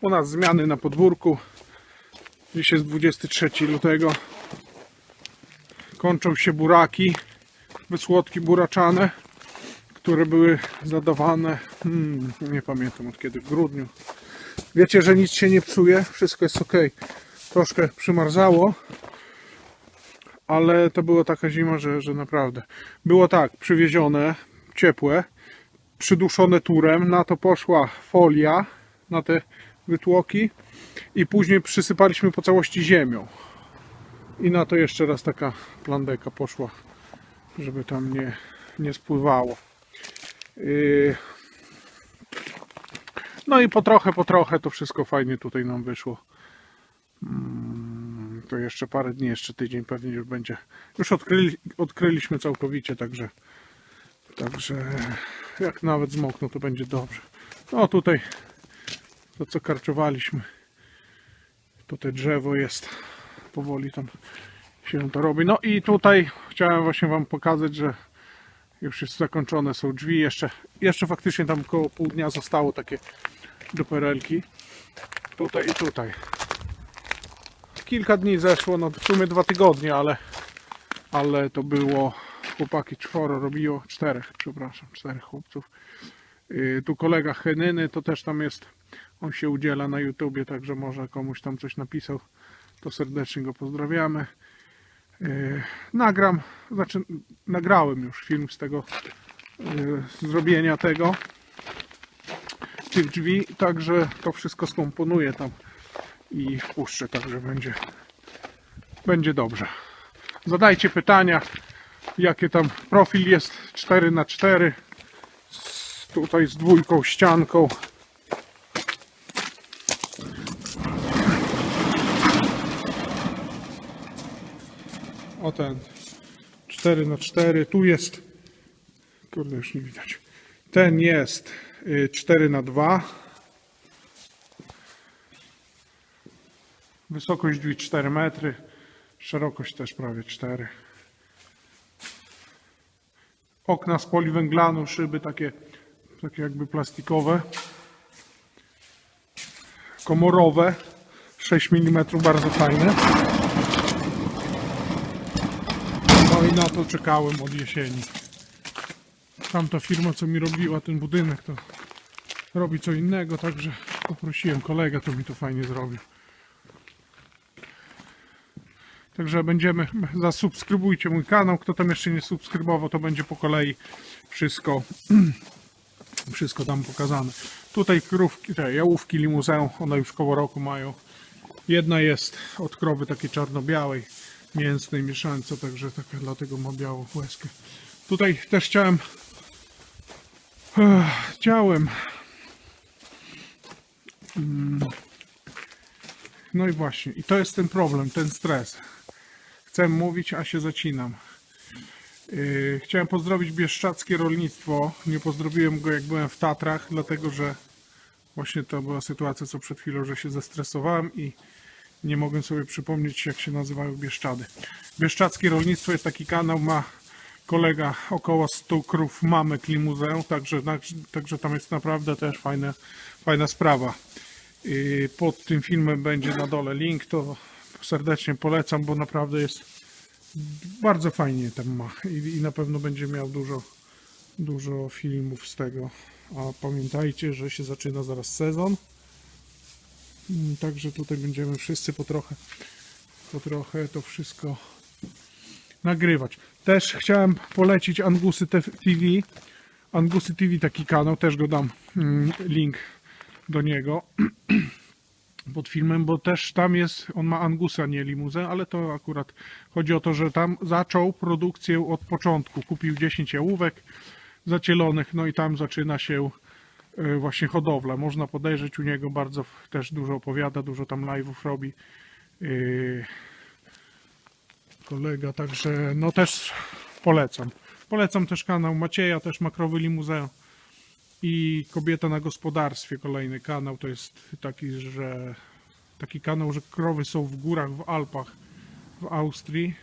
U nas zmiany na podwórku. Dziś jest 23 lutego. Kończą się buraki, wysłodki buraczane, które były zadawane, hmm, nie pamiętam od kiedy, w grudniu. Wiecie, że nic się nie psuje, wszystko jest ok. Troszkę przymarzało, ale to była taka zima, że, że naprawdę. Było tak, przywiezione, ciepłe, przyduszone turem, na to poszła folia, na te wytłoki i później przysypaliśmy po całości ziemią. I na to jeszcze raz taka plandeka poszła, żeby tam nie, nie spływało. Yy. No i po trochę, po trochę to wszystko fajnie tutaj nam wyszło. Mm, To jeszcze parę dni, jeszcze tydzień pewnie już będzie. Już odkryli, odkryliśmy całkowicie, także także jak nawet zmokną to będzie dobrze. No tutaj to co karczowaliśmy. Tutaj drzewo jest. Powoli tam się to robi. No i tutaj chciałem właśnie Wam pokazać, że już jest zakończone są drzwi. Jeszcze, jeszcze faktycznie tam około pół dnia zostało takie duperelki. Tutaj i tutaj. Kilka dni zeszło, no w sumie dwa tygodnie, ale, ale to było chłopaki czworo robiło, czterech, przepraszam, czterech chłopców. Yy, tu kolega Henyny to też tam jest, on się udziela na YouTubie, także może komuś tam coś napisał, to serdecznie go pozdrawiamy. Yy, nagram, znaczy nagrałem już film z tego yy, zrobienia tego tych drzwi, także to wszystko skomponuję tam i wpuszczę, także będzie będzie dobrze. Zadajcie pytania, jakie tam profil jest 4 na 4 tutaj z dwójką ścianką. O ten. 4 na 4 tu jest. Kurde już nie widać. Ten jest y, 4 na 2 wysokość drzwi 4 metry. Szerokość też prawie 4 okna z poliwęglanu, szyby takie, takie jakby plastikowe, komorowe, 6 mm, bardzo fajne. No i na to czekałem od jesieni. Tamta firma, co mi robiła ten budynek, to robi co innego, także poprosiłem kolegę, to mi to fajnie zrobił. Także będziemy, zasubskrybujcie mój kanał. Kto tam jeszcze nie subskrybował, to będzie po kolei wszystko, wszystko tam pokazane. Tutaj krówki, te jałówki limuzę, one już koło roku mają. Jedna jest od krowy takiej czarno-białej, mięsnej mieszance, także taka, dlatego ma białą łezkę. Tutaj też chciałem, chciałem mm, no i właśnie, i to jest ten problem, ten stres. Chcę mówić, a się zacinam. Yy, Chciałem pozdrowić Bieszczackie Rolnictwo. Nie pozdrowiłem go jak byłem w Tatrach, dlatego że właśnie to była sytuacja, co przed chwilą, że się zestresowałem i nie mogłem sobie przypomnieć, jak się nazywają Bieszczady. Bieszczackie Rolnictwo jest taki kanał, ma kolega około 100 krów mamy klimuzę, także, także tam jest naprawdę też fajna, fajna sprawa. Pod tym filmem będzie na dole link, to serdecznie polecam, bo naprawdę jest bardzo fajnie tam ma i, i na pewno będzie miał dużo, dużo filmów z tego. A pamiętajcie, że się zaczyna zaraz sezon. Mm, Także tutaj będziemy wszyscy po trochę, po trochę to wszystko nagrywać. Też chciałem polecić Angusy TV. Angusy TV taki kanał, też go dam mm, link do niego pod filmem, bo też tam jest, on ma Angusa, nie limuzę, ale to akurat chodzi o to, że tam zaczął produkcję od początku. Kupił 10 jałówek zacielonych, no i tam zaczyna się właśnie hodowla. Można podejrzeć u niego, bardzo też dużo opowiada, dużo tam live'ów robi. Yy, Kolega, także no też polecam. Polecam też kanał Macieja, też Makrowy Limuzę i Kobieta na gospodarstwie, kolejny kanał, to jest taki, że taki kanał, że krowy są w górach, w Alpach, w Austrii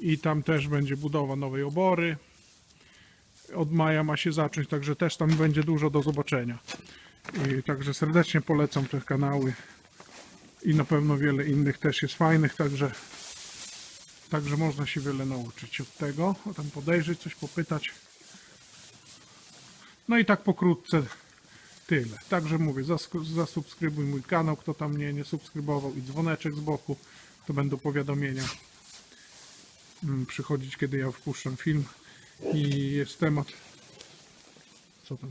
i tam też będzie budowa nowej obory. Od maja ma się zacząć, także też tam będzie dużo do zobaczenia. I także serdecznie polecam te kanały i na pewno wiele innych też jest fajnych, także także można się wiele nauczyć od tego, a tam podejrzeć, coś popytać. No i tak pokrótce tyle. Także mówię, zasubskrybuj mój kanał, kto tam mnie nie subskrybował i dzwoneczek z boku, to będą powiadomienia mm, przychodzić, kiedy ja wpuszczam film i jest temat co tam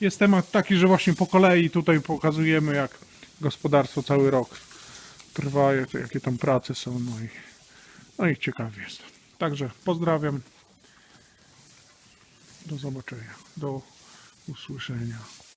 jest temat taki, że właśnie po kolei tutaj pokazujemy jak gospodarstwo cały rok trwa, jak- jakie tam prace są, no i, no i ciekawie jest. Także pozdrawiam. Do zobaczenia. Do usłyszenia.